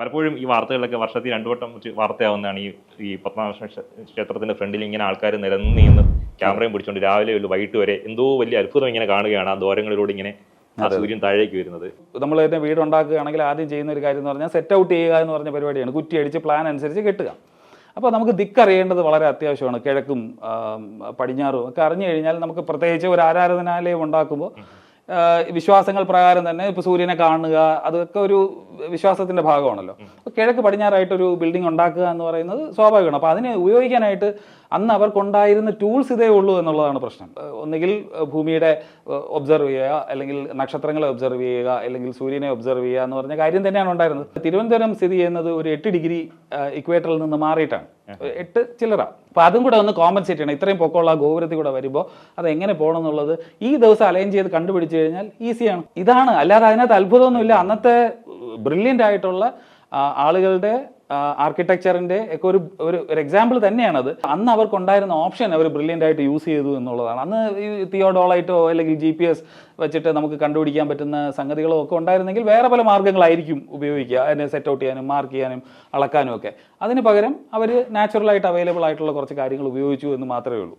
പലപ്പോഴും ഈ വാർത്തകളിലൊക്കെ വർഷത്തിൽ രണ്ടു വട്ടം വാർത്തയാവുന്നതാണ് ഈ ഈ പത്മനാഭ ക്ഷേത്രത്തിന്റെ ഫ്രണ്ടിൽ ഇങ്ങനെ ആൾക്കാർ നിരന്ന് നിന്ന് ക്യാമറയും പിടിച്ചുകൊണ്ട് രാവിലെ ഒരു വൈകിട്ട് വരെ എന്തോ വലിയ അത്ഭുതം ഇങ്ങനെ കാണുകയാണ് ആ ദ്വാരങ്ങളിലൂടെ ഇങ്ങനെ ആ സൂര്യൻ താഴേക്ക് വരുന്നത്. നമ്മൾ തന്നെ വീട് ഉണ്ടാക്കുകയാണെങ്കിൽ ആദ്യം ചെയ്യുന്ന ഒരു കാര്യം എന്ന് പറഞ്ഞാൽ സെറ്റ് ഔട്ട് ചെയ്യുക എന്ന് പറഞ്ഞ പരിപാടിയാണ്. കുറ്റി അടിച്ച് പ്ലാൻ അനുസരിച്ച് കെട്ടുക. അപ്പോൾ നമുക്ക് ദിക്കറിയേണ്ടത് വളരെ അത്യാവശ്യമാണ്. കിഴക്കും പടിഞ്ഞാറും ഒക്കെ അറിഞ്ഞു കഴിഞ്ഞാൽ നമുക്ക് പ്രത്യേകിച്ച് ഒരു ആരാധനാലയം ഉണ്ടാക്കുമ്പോൾ വിശ്വാസങ്ങൾ പ്രകാരം തന്നെ ഇപ്പോൾ സൂര്യനെ കാണുക അതൊക്കെ ഒരു വിശ്വാസത്തിന്റെ ഭാഗമാണല്ലോ. അപ്പോൾ കിഴക്ക് പടിഞ്ഞാറായിട്ടൊരു ബിൽഡിംഗ് ഉണ്ടാക്കുക എന്ന് പറയുന്നത് സ്വാഭാവികമാണ്. അപ്പോൾ അതിനെ ഉപയോഗിക്കാനായിട്ട് അന്ന് അവർക്കുണ്ടായിരുന്ന ടൂൾസ് ഇതേ ഉള്ളൂ എന്നുള്ളതാണ് പ്രശ്നം. ഒന്നുകിൽ ഭൂമിയുടെ ഒബ്സർവ് ചെയ്യുക അല്ലെങ്കിൽ നക്ഷത്രങ്ങളെ ഒബ്സർവ് ചെയ്യുക അല്ലെങ്കിൽ സൂര്യനെ ഒബ്സർവ് ചെയ്യുക എന്ന് പറഞ്ഞ കാര്യം തന്നെയാണ് ഉണ്ടായിരുന്നത്. തിരുവനന്തപുരം സ്ഥിതി ചെയ്യുന്നത് ഒരു എട്ട് ഡിഗ്രി ഇക്വേറ്ററിൽ നിന്ന് മാറിയിട്ടാണ്. എട്ട് ചില്ലറ. അപ്പൊ അതും കൂടെ ഒന്ന് കോമ്പൻസേറ്റ് ചെയ്യണം. ഇത്രയും പൊക്കമുള്ള ഗോപുരത്തിൽ കൂടെ വരുമ്പോൾ അത് എങ്ങനെ പോകണം എന്നുള്ളത് ഈ ദിവസം അലൈൻ ചെയ്ത് കണ്ടുപിടിച്ചു കഴിഞ്ഞാൽ ഈസിയാണ് ഇതാണ്. അല്ലാതെ അതിനകത്ത് അത്ഭുതമൊന്നുമില്ല. അന്നത്തെ ബ്രില്യന്റ് ആയിട്ടുള്ള ആളുകളുടെ ആർക്കിടെക്ചറിന്റെ ഒക്കെ ഒരു ഒരു ഒരു എക്സാമ്പിൾ തന്നെയാണത്. അന്ന് അവർക്കുണ്ടായിരുന്ന ഓപ്ഷൻ അവർ ബ്രില്യന്റ് ആയിട്ട് യൂസ് ചെയ്തു എന്നുള്ളതാണ്. അന്ന് ഈ തിയോഡോളായിട്ടോ അല്ലെങ്കിൽ ജി പി എസ് വെച്ചിട്ട് നമുക്ക് കണ്ടുപിടിക്കാൻ പറ്റുന്ന സംഗതികളോ ഒക്കെ ഉണ്ടായിരുന്നെങ്കിൽ വേറെ പല മാർഗങ്ങളായിരിക്കും ഉപയോഗിക്കുക. അതിനെ സെറ്റ് ഔട്ട് ചെയ്യാനും മാർക്ക് ചെയ്യാനും അളക്കാനും ഒക്കെ. അതിന് പകരം അവർ നാച്ചുറലായിട്ട് അവൈലബിൾ ആയിട്ടുള്ള കുറച്ച് കാര്യങ്ങൾ ഉപയോഗിച്ചു എന്ന് മാത്രമേ ഉള്ളൂ.